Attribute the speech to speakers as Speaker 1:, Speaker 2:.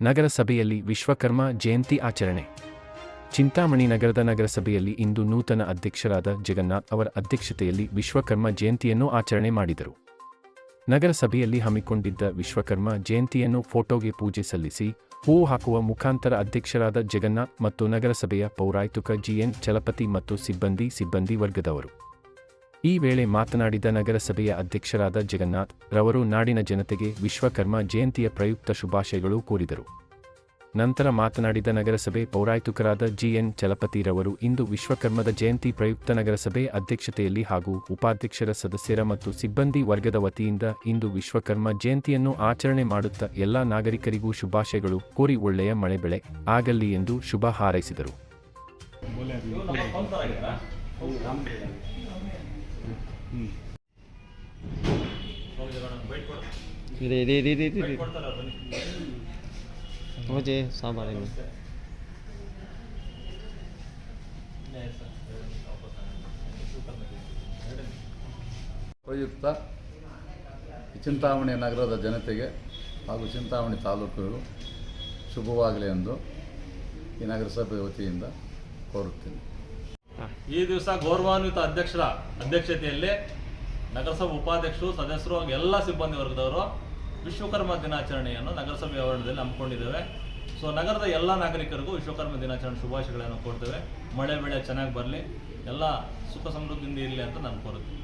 Speaker 1: ನಗರಸಭೆಯಲ್ಲಿ ವಿಶ್ವಕರ್ಮ ಜಯಂತಿ ಆಚರಣೆ. ಚಿಂತಾಮಣಿ ನಗರದ ನಗರಸಭೆಯಲ್ಲಿ ಇಂದು ನೂತನ ಅಧ್ಯಕ್ಷರಾದ ಜಗನ್ನಾಥ್ ಅವರ ಅಧ್ಯಕ್ಷತೆಯಲ್ಲಿ ವಿಶ್ವಕರ್ಮ ಜಯಂತಿಯನ್ನು ಆಚರಣೆ ಮಾಡಿದರು. ನಗರಸಭೆಯಲ್ಲಿ ಹಮ್ಮಿಕೊಂಡಿದ್ದ ವಿಶ್ವಕರ್ಮ ಜಯಂತಿಯನ್ನು ಫೋಟೋಗೆ ಪೂಜೆ ಸಲ್ಲಿಸಿ, ಹೂವು ಹಾಕುವ ಮುಖಾಂತರ ಅಧ್ಯಕ್ಷರಾದ ಜಗನ್ನಾಥ್ ಮತ್ತು ನಗರಸಭೆಯ ಪೌರಾಯುಕ್ತ ಜಿಎನ್ ಚಲಪತಿ ಮತ್ತು ಸಿಬ್ಬಂದಿ ಸಿಬ್ಬಂದಿ ವರ್ಗದವರು. ಈ ವೇಳೆ ಮಾತನಾಡಿದ ನಗರಸಭೆಯ ಅಧ್ಯಕ್ಷರಾದ ಜಗನ್ನಾಥ್ ರವರು ನಾಡಿನ ಜನತೆಗೆ ವಿಶ್ವಕರ್ಮ ಜಯಂತಿಯ ಪ್ರಯುಕ್ತ ಶುಭಾಶಯಗಳು ಕೋರಿದರು. ನಂತರ ಮಾತನಾಡಿದ ನಗರಸಭೆ ಪೌರಾಯುಕ್ತರಾದ ಜಿಎನ್ ಚಲಪತಿರವರು ಇಂದು ವಿಶ್ವಕರ್ಮದ ಜಯಂತಿ ಪ್ರಯುಕ್ತ ನಗರಸಭೆ ಅಧ್ಯಕ್ಷತೆಯಲ್ಲಿ ಹಾಗೂ ಉಪಾಧ್ಯಕ್ಷರ ಸದಸ್ಯರ ಮತ್ತು ಸಿಬ್ಬಂದಿ ವರ್ಗದ ವತಿಯಿಂದ ಇಂದು ವಿಶ್ವಕರ್ಮ ಜಯಂತಿಯನ್ನು ಆಚರಣೆ ಮಾಡುತ್ತಾ ಎಲ್ಲಾ ನಾಗರಿಕರಿಗೂ ಶುಭಾಶಯಗಳು ಕೋರಿ ಒಳ್ಳೆಯ ಮಳೆ ಬೆಳೆ ಆಗಲಿ ಎಂದು ಶುಭ ಹಾರೈಸಿದರು.
Speaker 2: ಇದೆ
Speaker 3: ಪ್ರಯುಕ್ತ ಚಿಂತಾಮಣಿ ನಗರದ ಜನತೆಗೆ ಹಾಗೂ ಚಿಂತಾಮಣಿ ತಾಲೂಕುಗಳು ಶುಭವಾಗಲಿ ಎಂದು ಈ ನಗರಸಭೆ ವತಿಯಿಂದ ಕೋರುತ್ತೇನೆ.
Speaker 4: ಈ ದಿವಸ ಗೌರವಾನ್ವಿತ ಅಧ್ಯಕ್ಷರ ಅಧ್ಯಕ್ಷತೆಯಲ್ಲಿ ನಗರಸಭೆ ಉಪಾಧ್ಯಕ್ಷರು, ಸದಸ್ಯರು ಹಾಗೂ ಎಲ್ಲ ಸಿಬ್ಬಂದಿ ವರ್ಗದವರು ವಿಶ್ವಕರ್ಮ ದಿನಾಚರಣೆಯನ್ನು ನಗರಸಭೆ ಆವರಣದಲ್ಲಿ ಹಮ್ಮಿಕೊಂಡಿದ್ದೇವೆ. ಸೊ ನಗರದ ಎಲ್ಲ ನಾಗರಿಕರಿಗೂ ವಿಶ್ವಕರ್ಮ ದಿನಾಚರಣೆ ಶುಭಾಶಯಗಳನ್ನು ಕೊಡ್ತೇವೆ ಮಳೆ, ಬೆಳೆ ಚೆನ್ನಾಗಿ ಬರಲಿ. ಎಲ್ಲ ಸುಖ ಸಮೃದ್ಧಿಯಿಂದ ಇರಲಿ ಅಂತ ನಾನು ಕೋರುತ್ತೇನೆ.